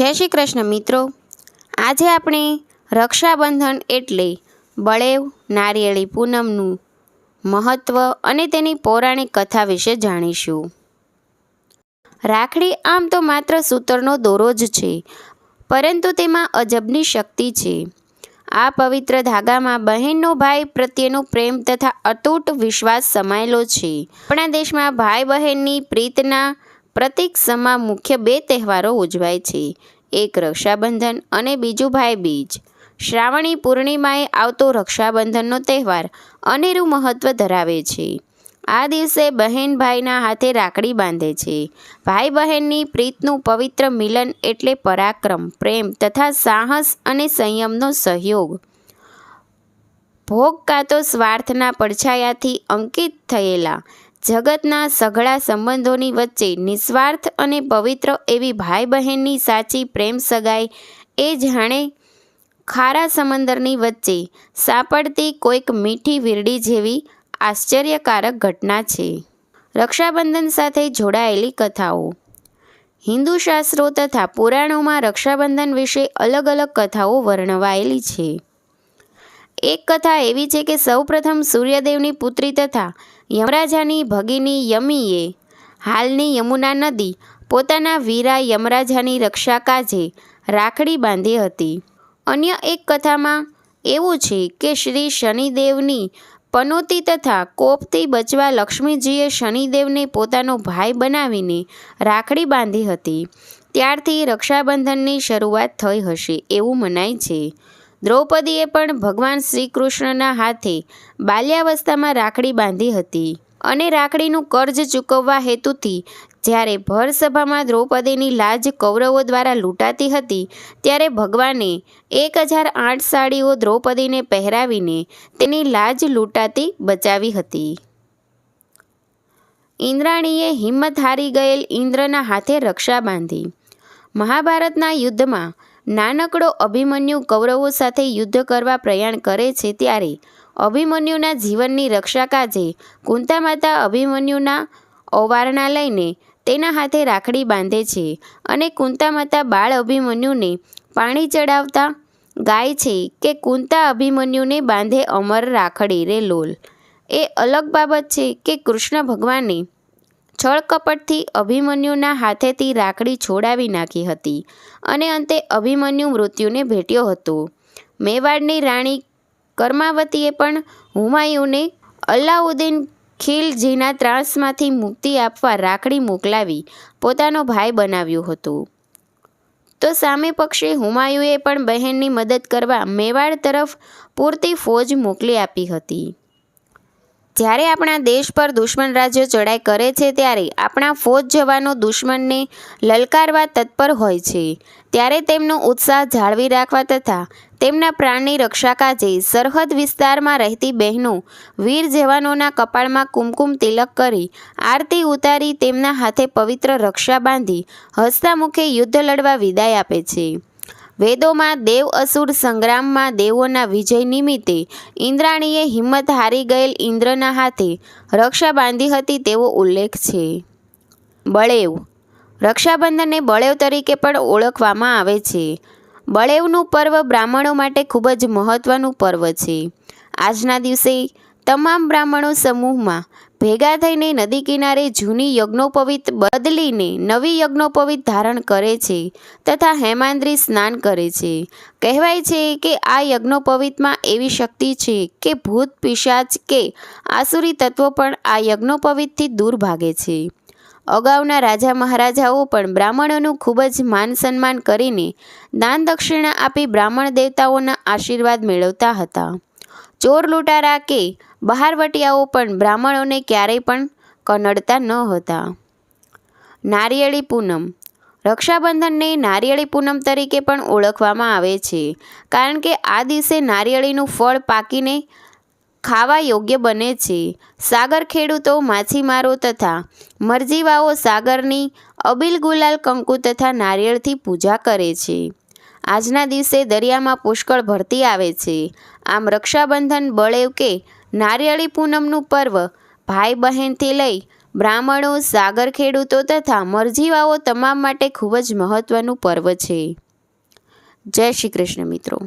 જય શ્રી કૃષ્ણ મિત્રો. આજે આપણે રક્ષાબંધન એટલે બળેવ, નારિયેળી પૂનમનું મહત્ત્વ અને તેની પૌરાણિક કથા વિશે જાણીશું. રાખડી આમ તો માત્ર સૂતરનો દોરો જ છે, પરંતુ તેમાં અજબની શક્તિ છે. આ પવિત્ર ધાગામાં બહેનનો ભાઈ પ્રત્યેનો પ્રેમ તથા અતૂટ વિશ્વાસ સમાયેલો છે. આપણા દેશમાં ભાઈ બહેનની પ્રીતના પ્રતીક સમા મુખ્ય બે તહેવારો ઉજવાય છે. એક રક્ષાબંધન અને બીજું ભાઈ બીજ. શ્રાવણી પૂર્ણિમાએ આવતો રક્ષાબંધનનો તહેવાર અનેરું મહત્ત્વ ધરાવે છે. આ દિવસે બહેન ભાઈના હાથે રાખડી બાંધે છે. ભાઈ બહેનની પ્રીતનું પવિત્ર મિલન એટલે પરાક્રમ, પ્રેમ તથા સાહસ અને સંયમનો સહયોગ. ભોગ કાં તો સ્વાર્થના પડછાયાથી અંકિત થયેલા જગતના સઘળા સંબંધોની વચ્ચે નિસ્વાર્થ અને પવિત્ર એવી ભાઈ બહેનની સાચી પ્રેમ સગાઈ એ જાણે ખારા સમંદરની વચ્ચે સાપડતી કોઈક મીઠી વીરડી જેવી આશ્ચર્યકારક ઘટના છે. રક્ષાબંધન સાથે જોડાયેલી કથાઓ. હિન્દુ શાસ્ત્રો તથા પુરાણોમાં રક્ષાબંધન વિશે અલગ અલગ કથાઓ વર્ણવાયેલી છે. એક કથા એવી છે કે સૌપ્રથમ સૂર્યદેવની પુત્રી તથા યમરાજાની ભગીની યમીએ હાલની યમુના નદી પોતાના વીરા યમરાજાની રક્ષા કાજે રાખડી બાંધી હતી. અન્ય એક કથામાં એવું છે કે શ્રી શનિદેવની પનોતી તથા કોપથી બચવા લક્ષ્મીજીએ શનિદેવને પોતાનો ભાઈ બનાવીને રાખડી બાંધી હતી. ત્યારથી રક્ષાબંધનની શરૂઆત થઈ હશે એવું મનાય છે. દ્રૌપદીએ પણ ભગવાન શ્રી કૃષ્ણના હાથે બાલ્યાવસ્થામાં રાખડી બાંધી હતી અને રાખડીનું કર્જ ચૂકવવા હેતુથી જ્યારે ભરસભામાં દ્રૌપદીની લાજ કૌરવો દ્વારા લૂંટાતી હતી, ત્યારે ભગવાને એક હજાર આઠ સાડીઓ દ્રૌપદીને પહેરાવીને તેની લાજ લૂંટાતી બચાવી હતી. ઇન્દ્રાણીએ હિંમત હારી ગયેલ ઇન્દ્રના હાથે રક્ષા બાંધી. મહાભારતના યુદ્ધમાં નાનકડો અભિમન્યુ કૌરવો સાથે યુદ્ધ કરવા પ્રયાણ કરે છે ત્યારે અભિમન્યુના જીવનની રક્ષા કાજે કુંતા માતા અભિમન્યુના ઓવારણા લઈને તેના હાથે રાખડી બાંધે છે અને કુંતા માતા બાળ અભિમન્યુને પાણી ચડાવતા ગાય છે કે કુંતા અભિમન્યુને બાંધે અમર રાખડી રે લોલ. એ અલગ બાબત છે કે કૃષ્ણ ભગવાને છળકપટથી અભિમન્યુના હાથેથી રાખડી છોડાવી નાખી હતી અને અંતે અભિમન્યુ મૃત્યુને ભેટ્યો હતો. મેવાડની રાણી કર્માવતીએ પણ હુમાયુને અલાઉદ્દીન ખિલજીના ત્રાસમાંથી મુક્તિ આપવા રાખડી મોકલાવી પોતાનો ભાઈ બનાવ્યો હતો. તો સામે પક્ષે હુમાયુએ પણ બહેનની મદદ કરવા મેવાડ તરફ પૂરતી ફોજ મોકલી આપી હતી. જ્યારે આપણા દેશ પર દુશ્મન રાજ્યો ચડાઈ કરે છે ત્યારે આપણા ફોજ જવાનો દુશ્મનને લલકારવા તત્પર હોય છે. ત્યારે તેમનો ઉત્સાહ જાળવી રાખવા તથા તેમના પ્રાણની રક્ષા કાજે સરહદ વિસ્તારમાં રહેતી બહેનો વીર જવાનોના કપાળમાં કુમકુમ તિલક કરી આરતી ઉતારી તેમના હાથે પવિત્ર રક્ષા બાંધી હસતા મુખે યુદ્ધ લડવા વિદાય આપે છે. વેદોમાં દેવ અસુર સંગ્રામમાં દેવોના વિજય નિમિત્તે ઇન્દ્રાણીએ હિંમત હારી ગયેલ ઇન્દ્રના હાથે રક્ષા બાંધી હતી તેવો ઉલ્લેખ છે. બળેવ. રક્ષાબંધનને બળેવ તરીકે પણ ઓળખવામાં આવે છે. બળેવનું પર્વ બ્રાહ્મણો માટે ખૂબ જ મહત્ત્વનું પર્વ છે. આજના દિવસે તમામ બ્રાહ્મણો સમૂહમાં ભેગા થઈને નદી કિનારે જૂની યજ્ઞોપવિત બદલીને નવી યજ્ઞોપવિત ધારણ કરે છે તથા હેમાંદ્રી સ્નાન કરે છે. કહેવાય છે કે આ યજ્ઞોપવિતમાં એવી શક્તિ છે કે ભૂત, પિશાચ કે આસુરી તત્વો પણ આ યજ્ઞોપવિતથી દૂર ભાગે છે. અગાઉના રાજા મહારાજાઓ પણ બ્રાહ્મણોનું ખૂબ જ માન સન્માન કરીને દાન દક્ષિણા આપી બ્રાહ્મણ દેવતાઓના આશીર્વાદ મેળવતા હતા. ચોર લૂંટારા કે બહારવટિયાઓ પણ બ્રાહ્મણોને ક્યારેય પણ કનડતા ન હતા. નારિયેળી પૂનમ. રક્ષાબંધનને નારિયેળી પૂનમ તરીકે પણ ઓળખવામાં આવે છે, કારણ કે આ દિવસે નારિયેળીનું ફળ પાકીને ખાવા યોગ્ય બને છે. સાગર ખેડૂતો, માછીમારો તથા મરજીવાઓ સાગરની અબિલ ગુલાલ કંકુ તથા નારિયેળથી પૂજા કરે છે. આજના દિવસે દરિયામાં પુષ્કળ ભરતી આવે છે. આમ રક્ષાબંધન બળેવ કે નારિયેળી પૂનમનું પર્વ ભાઈ બહેનથી લઈ બ્રાહ્મણો, સાગર ખેડૂતો તથા મરજીવાઓ તમામ માટે ખૂબ જ મહત્ત્વનું પર્વ છે. જય શ્રી કૃષ્ણ મિત્રો.